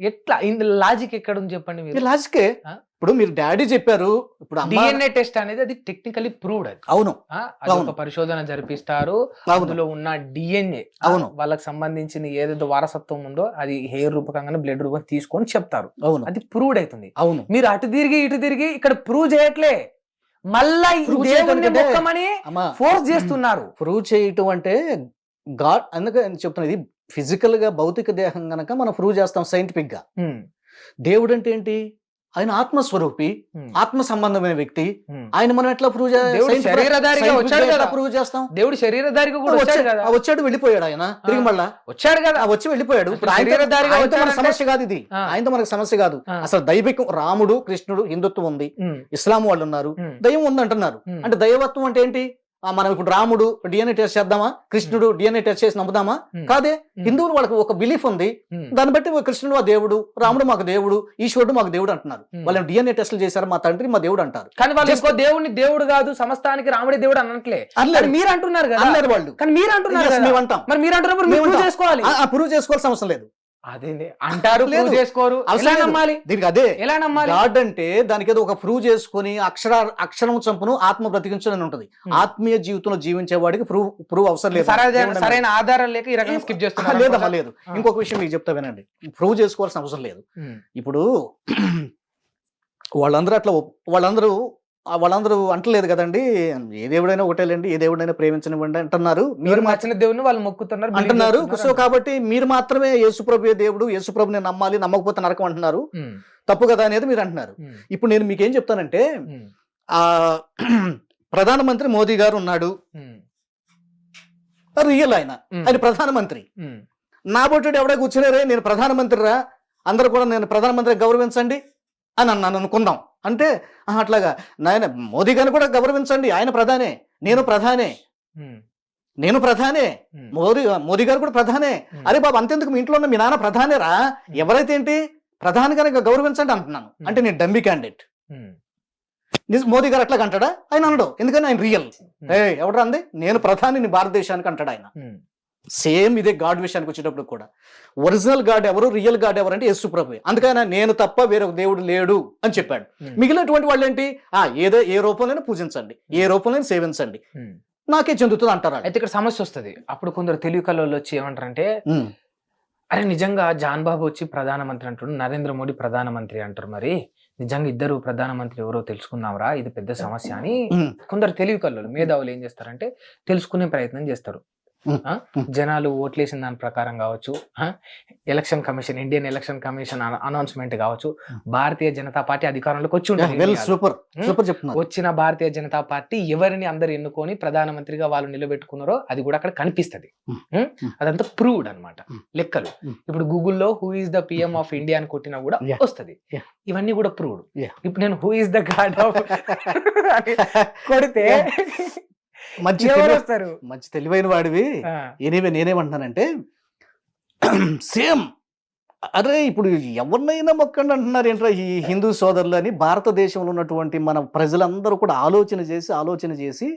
ఎట్లా? ఇందులో లాజిక్ ఎక్కడ ఉంది చెప్పండి మీరు. లాజికే? ఇప్పుడు మీరు డాడీ చెప్పారు ఇప్పుడు డిఎన్ఏ టెస్ట్ అనేది అది టెక్నికలీ ప్రూవ్డ్ అది. అవును. ఒక. పరిశోధన జరిపిస్తారు. అందులో ఉన్న డిఎన్ఏ అవును. వాళ్ళకి సంబంధించిన ఏదైతే వారసత్వం ఉందో అది హెయిర్ రూపకంగా బ్లడ్ రూపం తీసుకొని చెప్తారు. అవును. అది ప్రూవ్డ్ అవుతుంది. అవును. మీరు అటు తిరిగి ఇటు తిరిగి ఇక్కడ ప్రూవ్ చేయట్లే. మళ్ళా దేవుణ్ణి మొక్కమని ఫోర్స్ చేస్తున్నారు. ప్రూవ్ చేయటం అంటే గాడ్ అందుకే నేను చెప్తున్నా ఇది ఫిజికల్గా భౌతిక దేహం గనక మనం ప్రూవ్ చేస్తాం సైంటిఫిక్గా ఉమ్, దేవుడు అంటే ఏంటి? ఆయన ఆత్మస్వరూపి ఆత్మ సంబంధమైన వ్యక్తి. ఆయన మనం ఎట్లా ప్రూవ్. ప్రూవ్ చేస్తాం? దేవుడు శరీరధారిగా కూడా వచ్చాడు వెళ్ళిపోయాడు ఆయన. తిరిగి మళ్ళా? వచ్చాడు కదా. వచ్చి వెళ్ళిపోయాడు. మన సమస్య కాదు ఇది. ఆయనతో మనకు సమస్య కాదు. అసలు దైవికం రాముడు కృష్ణుడు హిందుత్వం ఉంది. ఇస్లాం వాళ్ళు ఉన్నారు. దైవం ఉంది అంటున్నారు. అంటే దైవత్వం అంటే ఏంటి? మనం ఇప్పుడు రాముడు డిఎన్ఏ టెస్ట్ చేద్దామా? కృష్ణుడు డిఎన్ఏ టెస్ట్ చేసి నమ్ముదామా? కాదే? హిందువులు వాళ్ళకి ఒక బిలీఫ్ ఉంది. దాన్ని బట్టి కృష్ణుడు మా దేవుడు రాముడు మాకు దేవుడు ఈశ్వరుడు మాకు దేవుడు అంటున్నారు. వాళ్ళు డిఎన్ఏ టెస్టులు చేశారు మా తండ్రి మా దేవుడు అంటారు. కానీ వాళ్ళు ఇంకో దేవుడిని దేవుడు కాదు సమస్తానికి రాముడి దేవుడు అనట్లే మీరు అంటున్నారు కదా. అన్నారు వాళ్ళు. కానీ మీరు అంటున్నారు మేము అంటాం మరి మీరు అంటున్నప్పుడు అంటాం. చేసుకోవాలి. ప్రూవ్ చేసుకోవాల్సిన అవసరం లేదు. అదే అంటారు. ప్రూవ్ చేసుకోరు. లేదు. నమ్మాలి? దీనికి అదే ఎలా నమ్మాలి? గాడ్ అంటే దానికి ఏదో ఒక ప్రూవ్ చేసుకుని అక్షర అక్షరం చంపును ఆత్మ బ్రతికించని ఉంటది. ఆత్మీయ జీవితంలో జీవించే వాడికి ప్రూవ్ ప్రూవ్ అవసరం లేదు. సరైన ఆధారం లేక ఈ రకంగా స్కిప్ చేస్తున్నారు లేదమ్మా లేదు. ఇంకొక విషయం మీకు చెప్తా వినండి. ప్రూవ్ చేసుకోవాల్సిన అవసరం లేదు. ఇప్పుడు వాళ్ళందరూ అట్లా వాళ్ళందరూ వాళ్ళందరూ అంటలేదు కదండి. ఏ దేవుడైనా ఒకటేలేండి ఏ దేవుడైనా ప్రేమించనివ్వండి అంటున్నారు. మీరు మీరు మా- నచ్చిన దేవుని వాళ్ళు మొక్కుతున్నారు అంటున్నారు. సో కాబట్టి మీరు మాత్రమే యేసుప్రభు దేవుడు యేసుప్రభుని నమ్మాలి నమ్మకపోతే నరకం అంటున్నారు. తప్పు కదా అనేది మీరు అంటున్నారు. ఇప్పుడు నేను మీకేం చెప్తానంటే ఆ ప్రధానమంత్రి మోదీ గారు ఉన్నాడు. రియల్ ఆయన. ఆయన ప్రధానమంత్రి. నా బొట్టుడు ఎవడే కూర్చున్నారే నేను ప్రధానమంత్రిరా. అందరూ కూడా నేను ప్రధానమంత్రి గౌరవించండి. అని అన్నాను అనుకుందాం అంటే "ఆహా, అట్లాగా నాయన మోదీ గారిని కూడా గౌరవించండి. ఆయన ప్రధానే. నేను ప్రధానే. నేను ప్రధానే. మోదీ మోదీ గారు కూడా ప్రధానే. అరే బాబు అంతెందుకు? మీ ఇంట్లో ఉన్న మీ నాన్న ప్రధానేరా? ఎవరైతే ఏంటి? ప్రధాని కనుక గౌరవించండి అంటున్నాను. అంటే నేను డమ్మి క్యాండిడేట్. మోదీ గారు అట్లా అంటాడా ఆయన అనడు. ఎందుకని? ఆయన రియల్. ఏ ఎవడు అంది? నేను ప్రధానిని భారతదేశానికి అంటాడు ఆయన. సేమ్ ఇదే గాడ్ విషయానికి వచ్చేటప్పుడు కూడా. ఒరిజినల్ గాడ్ ఎవరు రియల్ గాడ్ ఎవరు అంటే యేసు ప్రభు. అందుకని నేను తప్ప వేరొక దేవుడు లేడు అని చెప్పాడు. ఉమ్, మిగిలినటువంటి వాళ్ళు ఏంటి ఆ ఏదో ఏ రూపంలోనే పూజించండి. ఏ రూపంలోనే సేవించండి. ఉమ్. నాకే చెందుతుంది అంటారు. అయితే ఇక్కడ సమస్య వస్తది. అప్పుడు కొందరు తెలుగు కళలు వచ్చి ఏమంటారంటే అరే నిజంగా జాన్ బాబు వచ్చి ప్రధానమంత్రి అంటాడు నరేంద్ర మోడీ ప్రధానమంత్రి అంటారు మరి. నిజంగా ఇద్దరు ప్రధానమంత్రి ఎవరో తెలుసుకుందాంరా ఇది పెద్ద సమస్య అని కొందరు తెలివి కళ్ళు మేధావులు ఏం చేస్తారంటే తెలుసుకునే ప్రయత్నం చేస్తారు. జనాలు ఓట్లేసిన దాని ప్రకారం కావచ్చు? Election commission Indian election commission అన- అనౌన్స్మెంట్ కావచ్చు ఉమ్. భారతీయ జనతా పార్టీ అధికారంలోకి వచ్చి ఉంటుంది చెప్తున్నారు వచ్చిన భారతీయ జనతా పార్టీ ఎవరిని అందరు ఎన్నుకొని ప్రధానమంత్రిగా వాళ్ళు నిలబెట్టుకున్నారో అది కూడా అక్కడ కనిపిస్తది? ఉమ్. అదంతా ప్రూవ్డ్ అన్నమాట ఉమ్. లెక్కలు. ఇప్పుడు గూగుల్లో who is the PM of India అని కొట్టినా కూడా. వస్తది. ఇవన్నీ కూడా ప్రూవ్డ్. ఇప్పుడు నేను who is the god of కొడితే మంచి వస్తారు? మంచి తెలివైన వాడివి. ఆ, ఎనీవే నేనేమంటున్నానంటే సేమ్. అరే ఇప్పుడు ఎవరినైనా మొక్కండి అంటున్నారు. ఏంట్రా ఈ హిందూ సోదరులు అని భారతదేశంలో ఉన్నటువంటి మన ప్రజలందరూ కూడా ఆలోచన చేసి ఆలోచన చేసి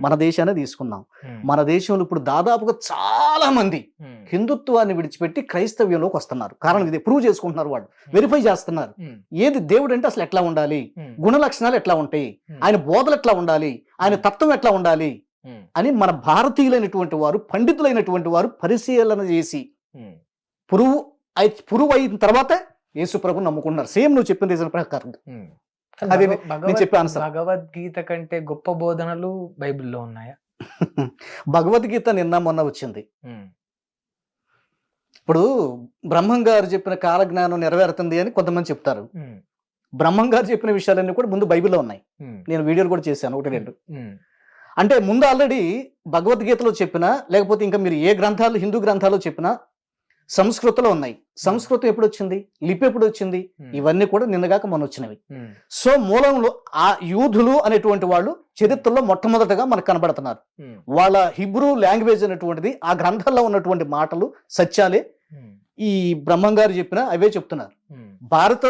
మన దేశాన్ని తీసుకున్నాం మన దేశంలో ఇప్పుడు దాదాపుగా చాలా మంది హిందుత్వాన్ని విడిచిపెట్టి క్రైస్తవ్యంలోకి వస్తున్నారు. కారణం ఇది ప్రూవ్ చేసుకుంటున్నారు వాళ్ళు. వెరిఫై చేస్తున్నారు. ఏది దేవుడు అంటే అసలు ఎట్లా ఉండాలి? గుణ లక్షణాలు ఎట్లా ఉంటాయి? ఆయన బోధలు ఎట్లా ఉండాలి? ఆయన తత్వం ఎట్లా ఉండాలి? అని మన భారతీయులైనటువంటి వారు పండితులైనటువంటి వారు పరిశీలన చేసి. పురువు పురువు అయిన తర్వాత యేసు ప్రభు నమ్ముకున్నారు సేమ్ నువ్వు చెప్పిన రీజన్ ప్రకారం. ఉమ్. అది భగవ- నేను భగవద్- చెప్పే answer. భగవద్గీత కంటే గొప్ప బోధనలు బైబిల్లో ఉన్నాయా? భగవద్గీత నిన్న మొన్న వచ్చింది. ఇప్పుడు బ్రహ్మం గారు చెప్పిన కాలజ్ఞానం నెరవేరుతుంది అని కొంతమంది చెప్తారు. బ్రహ్మం గారు చెప్పిన విషయాలన్నీ కూడా ముందు బైబిల్లో ఉన్నాయి. నేను వీడియోలు కూడా చేశాను ఒకటి రెండు. అంటే ముందు ఆల్రెడీ భగవద్గీతలో చెప్పినా లేకపోతే ఇంకా మీరు ఏ గ్రంథాలు హిందూ గ్రంథాలు చెప్పినా సంస్కృతంలో ఉన్నాయి. సంస్కృతం ఎప్పుడు వచ్చింది? లిపి ఎప్పుడు వచ్చింది? ఇవన్నీ కూడా నిన్నగాక మొన్న వచ్చినవి. సో మూలంలో ఆ యూదులు అనేటువంటి వాళ్ళు చరిత్రలో మొట్టమొదటగా మనకు కనబడుతున్నారు. వాళ్ళ హిబ్రూ లాంగ్వేజ్ అనేటువంటిది ఆ గ్రంథాల్లో ఉన్నటువంటి మాటలు సత్యాలే ఈ బ్రహ్మం గారు చెప్పిన అవే చెప్తున్నారు. భారత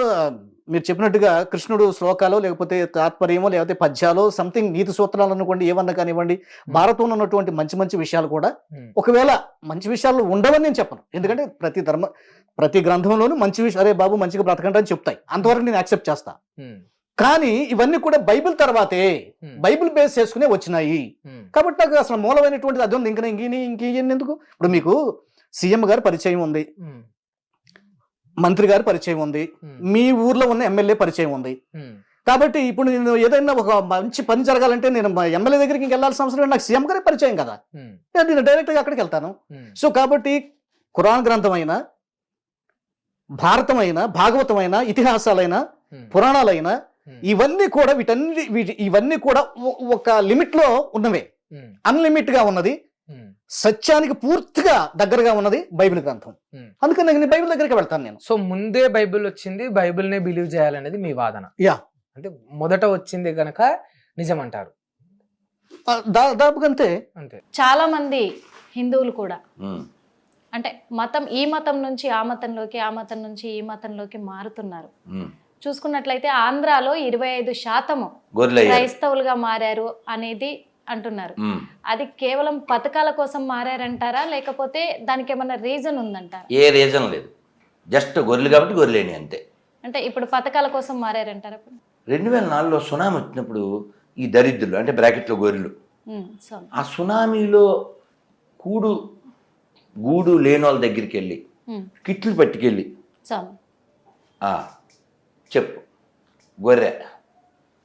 మీరు చెప్పినట్టుగా కృష్ణుడు శ్లోకాలు లేకపోతే తాత్పర్యమో లేకపోతే పద్యాలు సంథింగ్ నీతి సూత్రాలు అనుకోండి ఏమన్నా కానివ్వండి భారతంలో ఉన్నటువంటి మంచి మంచి విషయాలు కూడా ఒకవేళ మంచి విషయాలు ఉండవని నేను చెప్పను. ఎందుకంటే ప్రతి ధర్మ ప్రతి గ్రంథంలోనూ మంచి విషయం అరే బాబు మంచిగా బ్రతకండి అని చెప్తాయి. అంతవరకు నేను యాక్సెప్ట్ చేస్తా. కానీ ఇవన్నీ కూడా బైబిల్ తర్వాతే బైబిల్ బేస్ చేసుకునే వచ్చినాయి. కాబట్టి నాకు అసలు మూలమైనటువంటిది ఉంది ఇంకా ఇంక ఇంక ఎందుకు? ఇప్పుడు మీకు సీఎం గారి పరిచయం ఉంది. మంత్రి గారి పరిచయం ఉంది. మీ ఊర్లో ఉన్న ఎమ్మెల్యే పరిచయం ఉంది. కాబట్టి ఇప్పుడు నేను ఏదైనా ఒక మంచి పని జరగాలంటే నేను ఎమ్మెల్యే దగ్గరికి ఇంక వెళ్ళాల్సిన అవసరం లేదు. నాకు సీఎం గారే పరిచయం కదా. నేను డైరెక్ట్గా అక్కడికి వెళ్తాను. సో కాబట్టి ఖురాన్ గ్రంథమైన భారతమైన భాగవతమైన ఇతిహాసాలైన పురాణాలైన ఇవన్నీ కూడా వీటన్ని వీటి ఇవన్నీ కూడా ఒక లిమిట్లో ఉన్నవే. అన్లిమిట్గా ఉన్నది. సత్యానికి పూర్తిగా దగ్గరగా ఉన్నది బైబిల్ గ్రంథం. అందుకని నేను బైబిల్ దగ్గరికి వెళ్తాను నేను. సో ముందే బైబిల్ వచ్చింది బైబిల్ నే బిలీవ్ చేయాలనేది మీ వాదన. యా. అంటే మొదట వచ్చింది గనక నిజం అంటారు దాదాపుగా అంతే. అంతే. చాలా మంది హిందువులు కూడా. అంటే మతం ఈ మతం నుంచి ఆ మతంలోకి ఆ మతం నుంచి ఈ మతంలోకి మారుతున్నారు. చూసుకున్నట్లయితే ఆంధ్రాలో ఇరవై ఐదు శాతము క్రైస్తవులుగా మారారు అనేది అంటున్నారు. అది కేవలం పథకాల కోసం మారారంటారా? లేకపోతే దానికి ఏమన్నా రీజన్ ఉందంటారా? ఏ రీజన్ లేదు. జస్ట్ గొర్రెలు కాబట్టి గొర్రెలేని అంతే. అంటే ఇప్పుడు పథకాల కోసం మారారంటారా? రెండు వేల నాలుగులో సునామీ వచ్చినప్పుడు ఈ దరిద్రులు అంటే బ్రాకెట్లో గొర్రెలు ఆ సునామీలో కూడు గూడు లేని వాళ్ళ దగ్గరికి వెళ్ళి కిట్లు పట్టుకెళ్ళి సో "ఆ, చెప్పు. గొర్రె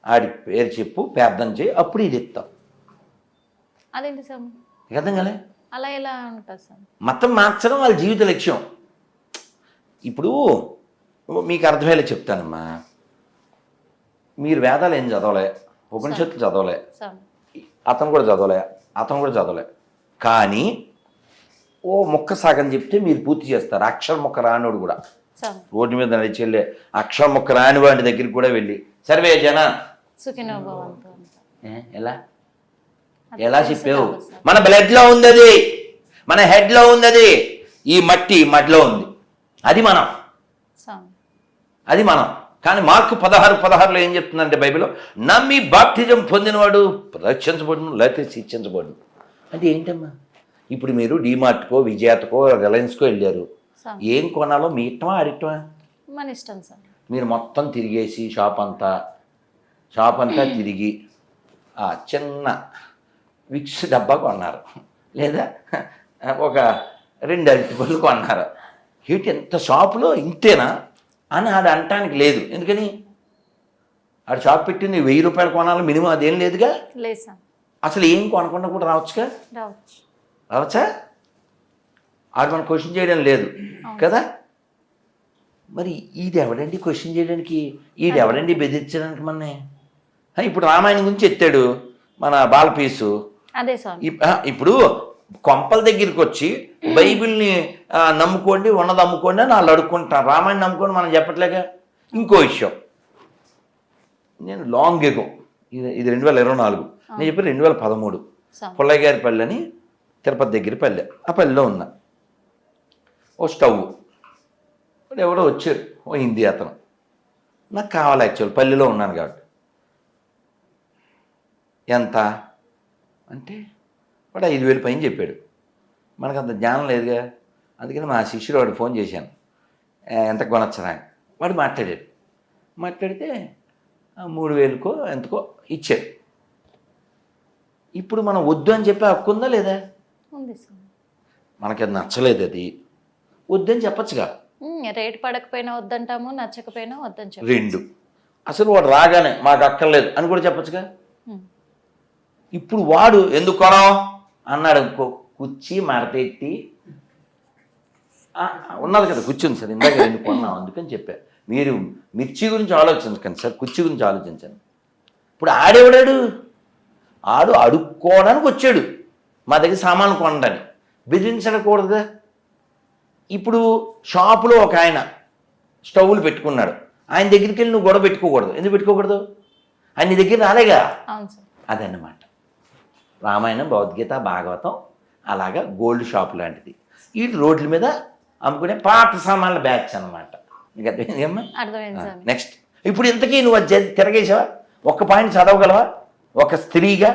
ఆడి పేరు చెప్పు ప్రార్థన చేయి అప్పుడు ఇది ఇస్తాం. అదేంటి సార్? నీకు అర్థం కాలే? అలా ఎలా ఉంటుంది సార్? మతం మార్చడం వాళ్ళ జీవిత లక్ష్యం. ఇప్పుడు మీకు అర్థమయ్యేలా చెప్తానమ్మా. మీరు వేదాలు ఏం చదవలే? ఉపనిషత్తులు చదవలే? అతను కూడా చదవలే? అతను కూడా చదవలే? కానీ ఓ మొక్క సాగని చెప్తే మీరు పూర్తి చేస్తారు. అక్షర మొక్క రానోడు కూడా. రోడ్డు మీద నడిచి వెళ్ళే అక్షర మొక్క రాని వాడి దగ్గరికి కూడా వెళ్ళి. సర్వే జన. ఎలా? ఎలా చెప్పావు. మన బ్లడ్లో ఉంది అది మన హెడ్లో ఉంది అది ఈ మట్టి మట్టిలో ఉంది. అది మనం. అది మనం. కానీ మార్కు పదహారు పదహారులో ఏం చెప్తుందంటే బైబిల్లో నమ్మి బాప్టిజం పొందినవాడు రక్షించబడును లేకపోతే శిక్షించబడును. అంటే ఏంటమ్మా? ఇప్పుడు మీరు డీమార్ట్కో విజయాతకో రిలయన్స్కో వెళ్ళారు. ఏం కొనాలో మీ ఇష్టమా అడిగటమా మన ఇష్టం సార్. మీరు మొత్తం తిరిగేసి షాప్ అంతా షాప్ అంతా తిరిగి ఆ చిన్న విక్స్ డబ్బా కొన్నారు. లేదా ఒక రెండు అరటిపళ్ళు కొన్నారు. ఏంటి ఎంత షాపులో ఇంతేనా అని ఆడు అంటానికి లేదు. ఎందుకని? ఆడు షాప్ పెట్టింది వెయ్యి రూపాయలు కొనాలి మినిమం అదేం లేదుగా? అసలు ఏం కొనకుండా కూడా రావచ్చుగా? రావచ్చు. రావచ్చా? ఆడు మనం క్వశ్చన్ చేయడం లేదు కదా? మరి ఇది ఎవడండి క్వశ్చన్ చేయడానికి? ఈడు ఎవడండి బెదిరించడానికి మనని? ఆ, ఇప్పుడు రామాయణం గురించి ఎత్తాడు మన బాలపీసు అదే స్వామి. ఇప్పుడు కొంపల దగ్గరికి వచ్చి బైబిల్ని నమ్ముకోండి ఉన్నది అమ్ముకోండి అని వాళ్ళు అడుక్కుంటారు రామాయణం నమ్ముకోండి మనం చెప్పట్లేక ఇంకో విషయం. నేను లాంగ్ ఎగో ఇది రెండు వేల ఇరవై నాలుగు. నేను చెప్పి రెండు వేల పదమూడు. స్వామి. పుల్లయ్య గారి పల్లె అని తిరుపతి దగ్గర పల్లె. ఆ పల్లెలో ఉన్నా ఓ స్టవ్. వాడు ఎవడో వచ్చారు. ఓ హిందీ అతను. నాకు కావాలి యాక్చువల్ పల్లెలో ఉన్నాను కాబట్టి. ఎంత? అంటే వాడు ఐదు వేలు పైన చెప్పాడు. మనకు అంత జ్ఞానం లేదుగా. అందుకని మా శిష్యుడు వాడికి ఫోన్ చేశాను. "ఏ, ఎంత కొనొచ్చరా? వాడు మాట్లాడాడు. మాట్లాడితే "ఆ, మూడు వేలకో ఎంతకో ఇచ్చాడు. ఇప్పుడు మనం వద్దు అని చెప్పే హక్కు ఉందా లేదా? మనకి అది నచ్చలేదు అది. వద్దని చెప్పచ్చుగా. రేట్ పడకపోయినా వద్దంటాము నచ్చకపోయినా వద్దని రెండు. అసలు వాడు రాగానే మాకు అక్కర్లేదు అని కూడా చెప్పచ్చుగా. ఇప్పుడు వాడు ఎందుకు కొనం అన్నాడు కుర్చీ మడతెట్టి "ఆ, ఉన్నది కదా కుర్చీ ఉంది సార్ ఇందాక రెండు కొన్నాం అందుకని చెప్పా. మీరు మిర్చి గురించి ఆలోచించకండి సార్ కుర్చీ గురించి ఆలోచించండి. ఇప్పుడు ఆడేవాడాడు? ఆడు అడుక్కోవడానికి వచ్చాడు మా దగ్గర సామాన్లు కొనడానికి. బెదిరించకూడదు ఇప్పుడు షాపులో ఒక ఆయన స్టవ్లు పెట్టుకున్నాడు. ఆయన దగ్గరికి వెళ్ళి నువ్వు గొడవ పెట్టుకోకూడదు. ఎందుకు పెట్టుకోకూడదు? ఆయన దగ్గర రాలేగా? అదన్నమాట. రామాయణం భగవద్గీత భాగవతం అలాగా గోల్డ్ షాప్ లాంటిది. ఈ రోడ్ల మీద అమ్ముకునే పాత సామాన్ల బ్యాచ్ అనమాట నెక్స్ట్ ఇప్పుడు ఇంతకీ నువ్వు అది తిరగేసావా ఒక్క పాయింట్ చదవగలవా? ఒక స్త్రీగా?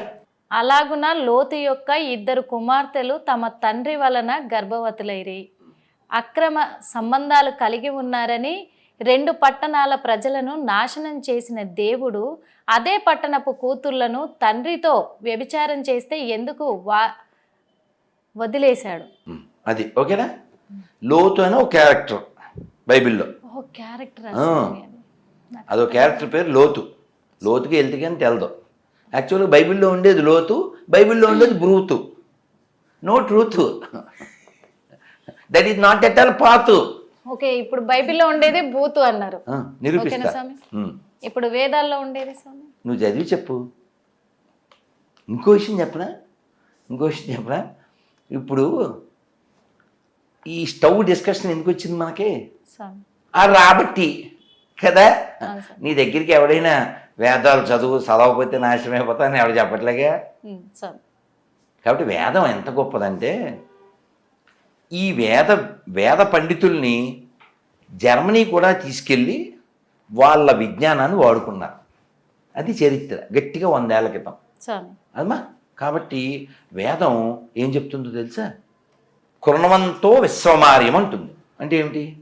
అలాగున లోతు యొక్క ఇద్దరు కుమార్తెలు తమ తండ్రి వలన గర్భవతులైరి. అక్రమ సంబంధాలు కలిగి ఉన్నారని రెండు పట్టణాల ప్రజలను నాశనం చేసిన దేవుడు అదే పట్టణపు కూతుర్లను తండ్రితో వ్యభిచారం చేస్తే ఎందుకు వా వదిలేశాడు? అది ఓకేనా? లోతు అని ఒక క్యారెక్టర్ బైబిల్లో. ఓ క్యారెక్టర్. అదో. క్యారెక్టర్ పేరు లోతు. లోతుకి వెళ్తే కానీ తెలదు. యాక్చువల్గా బైబిల్లో ఉండేది లోతు బైబిల్లో ఉండేది బ్రూతు. No truth. That is not at all Paathu. Okay ఇప్పుడు బైబిల్లో ఉండేది బూతు అన్నారు. నిరూపిస్తా. స్వామి. ఇప్పుడు వేదాల్లో ఉండేది స్వామి? నువ్వు చదివి చెప్పు. ఇంకో విషయం చెప్పనా? ఇంకో విషయం చెప్పనా? ఇప్పుడు ఈ స్టవ్ డిస్కషన్ ఎందుకు వచ్చింది మనకి? ఆ రాబట్టి కదా. నీ దగ్గరికి ఎవడైనా వేదాలు చదువు చదవకపోతే నాశనం అయిపోతా అని ఎవడు చెప్పట్లేగా? కాబట్టి వేదం ఎంత గొప్పదంటే ఈ వేద వేద పండితుల్ని జర్మనీ కూడా తీసుకెళ్ళి వాళ్ళ విజ్ఞానాన్ని వాడుకున్నారు. అది చరిత్ర. గట్టిగా వందేళ్ళ క్రితం. అదమ్మా. కాబట్టి వేదం ఏం చెప్తుందో తెలుసా? కృణవంతో విశ్వమార్యం అంటుంది. అంటే ఏమిటి?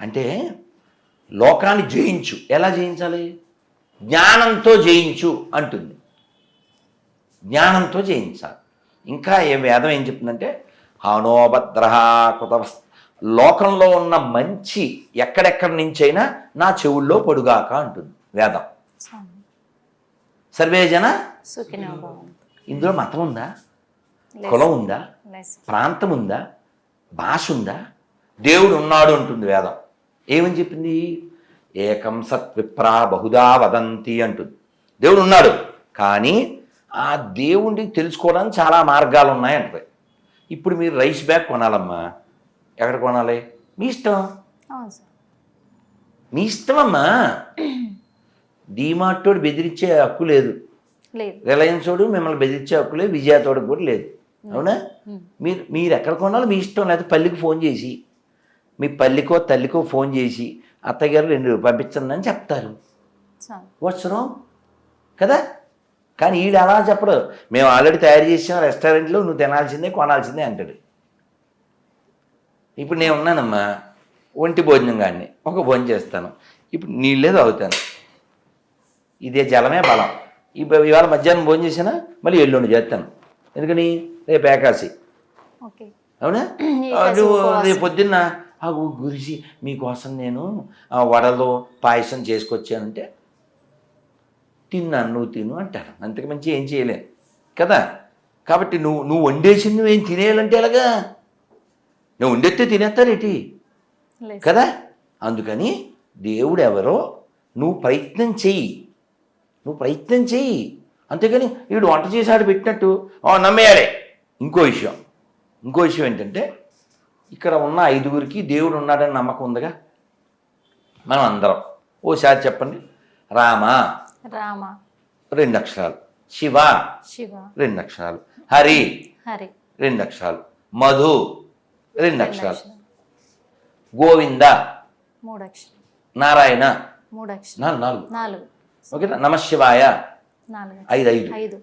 అంటే లోకాన్ని జయించు. ఎలా జయించాలి? జ్ఞానంతో జయించు అంటుంది. జ్ఞానంతో జయించాలి. ఇంకా ఏ వేదం ఏం చెప్తుందంటే హానోభద్ర కృత లోకంలో ఉన్న మంచి ఎక్కడెక్కడి నుంచైనా నా చెవుల్లో పొడుగాక అంటుంది వేదం. స్వామి. సర్వే జన? సుఖినో భవంతు. ఇందులో మతం ఉందా. కులం ఉందా. ప్రాంతం ఉందా? భాష ఉందా? దేవుడు ఉన్నాడు అంటుంది వేదం. ఏమని చెప్పింది? ఏకం సత్ విప్రా బహుదా వదంతి అంటుంది. దేవుడు ఉన్నాడు. కానీ ఆ దేవుడిని తెలుసుకోవడానికి చాలా మార్గాలు ఉన్నాయి అంటుంది ఇప్పుడు మీరు రైస్ బ్యాగ్ కొనాలమ్మా. ఎక్కడ కొనాలి? మీ ఇష్టం? మీ ఇష్టం అమ్మా డీమార్టోడు బెదిరించే హక్కు లేదు. లేదు. రిలయన్స్ వాడు మిమ్మల్ని బెదిరించే హక్కు లేదు. విజయతోడు కూడా లేదు. అవునా. మీరు మీరు ఎక్కడ కొనాలో మీ ఇష్టం లేకపోతే పల్లికి ఫోన్ చేసి మీ పల్లికో తల్లికో ఫోన్ చేసి అత్తయ్య గారు రెండు పంపించండి అని చెప్తారు. వచ్చరం కదా? కానీ ఈడు అలా చెప్పడు. మేము ఆల్రెడీ తయారు చేసాం రెస్టారెంట్లో నువ్వు తినాల్సిందే కొనాల్సిందే అంటాడు. ఇప్పుడు నేను ఉన్నానమ్మా ఒంటి భోజనం కానీ ఒక భోజనం చేస్తాను. ఇప్పుడు నీళ్ళే తాగుతాను. ఇదే జలమే బలం. ఇవాళ మధ్యాహ్నం భోజనం చేసినా మళ్ళీ ఎల్లుండి చేస్తాను. ఎందుకని? రేపు ఏకాశి. అవునా? నువ్వు. రేపు పొద్దున్న ఆ గురిసి మీకోసం నేను ఆ వడలు పాయసం చేసుకొచ్చానంటే తిన్నాను నువ్వు తిను అంటారు. అంతకు మంచి ఏం చేయలేను కదా? కాబట్టి నువ్వు నువ్వు వండేసి నువ్వేం తినేయాలంటే ఎలాగా? నువ్వు వండెత్తే తినేస్తారేటి కదా? అందుకని దేవుడు ఎవరో నువ్వు ప్రయత్నం చెయ్యి. నువ్వు ప్రయత్నం చెయ్యి. అంతేగాని వీడు వంట చేసాడు పెట్టినట్టు "ఆ, నమ్మేయాలి. ఇంకో విషయం. ఇంకో విషయం ఏంటంటే ఇక్కడ ఉన్న ఐదుగురికి దేవుడు ఉన్నాడని నమ్మకం ఉందిగా? మనం అందరం. ఓసారి చెప్పండి. రామ? రామ. రెండు అక్షరాలు. శివ. శివ. రెండు అక్షరాలు. హరి. హరి. రెండు అక్షరాలు. మధు. రెండు అక్షరాలు. అక్షరాలు. గోవింద. మూడు అక్షరం నారాయణ. మూడు అక్షరం నాలుగు నాలుగు. ఓకేనా? నమశివాయ నాలుగు. ఐదు ఐదు. ఐదు.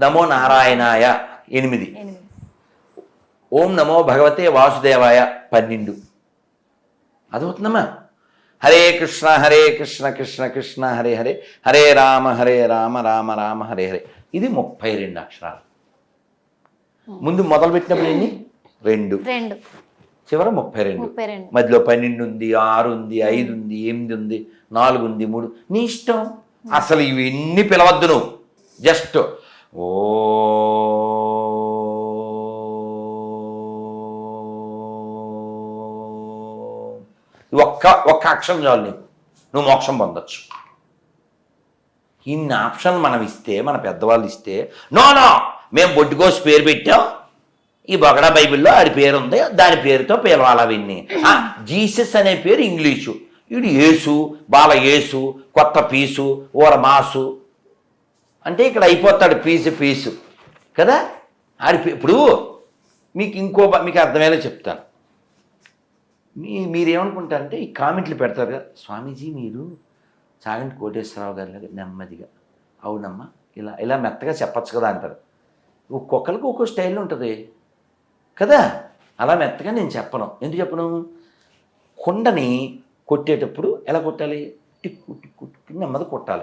నమో నారాయణాయ. ఎనిమిది. ఎనిమిది. ఓం నమో భగవతే వాసుదేవాయ. పన్నెండు. అదవుతుందమ్మా? హరే కృష్ణ హరే కృష్ణ కృష్ణ కృష్ణ హరే హరే. హరే రామ హరే రామ రామ రామ హరే హరే. ఇది ముప్పై రెండు అక్షరాలు. ముందు మొదలు పెట్టినప్పుడు ఎన్ని? రెండు. రెండు. చివర ముప్పై రెండు. మధ్యలో పన్నెండు ఉంది ఆరు ఉంది ఐదు ఉంది ఎనిమిది ఉంది నాలుగు ఉంది మూడు. నీ ఇష్టం? అసలు ఇవి ఎన్ని పిలవద్దు నువ్వు. జస్ట్ ఓ ఒక్క ఒక్క అక్షరం చాలు నీకు. నువ్వు మోక్షం పొందొచ్చు. ఇన్ని ఆప్షన్ మనం ఇస్తే మన పెద్దవాళ్ళు ఇస్తే నో నో మేము బొడ్డుకోసి పేరు పెట్టాం. ఈ బొగడా బైబిల్లో ఆడి పేరు ఉంది దాని పేరుతో పిలవాలి అవన్నీ. జీసస్ అనే పేరు ఇంగ్లీషు. వీడు యేసు బాల యేసు కొత్త పీసు ఊర మాసు. అంటే ఇక్కడ అయిపోతాడు పీసు పీసు. కదా? ఆడి పే- ఇప్పుడు మీకు ఇంకో మీకు అర్థమయ్యేలా చెప్తాను. మీ మీరేమనుకుంటారంటే ఈ కామెంట్లు పెడతారు కదా స్వామీజీ మీరు చాగంటి కోటేశ్వరరావు గారి లాగా నెమ్మదిగా అవునమ్మా ఇలా ఇలా మెత్తగా చెప్పచ్చు కదా అంటారు. ఒక్కొక్కరికి ఒక్కో స్టైల్ ఉంటుంది. కదా అలా మెత్తగా నేను చెప్పను. ఎందుకు చెప్పను? కుండని కొట్టేటప్పుడు ఎలా కొట్టాలి? టిక్కు టిక్కు టిక్కు నెమ్మది కొట్టాలి.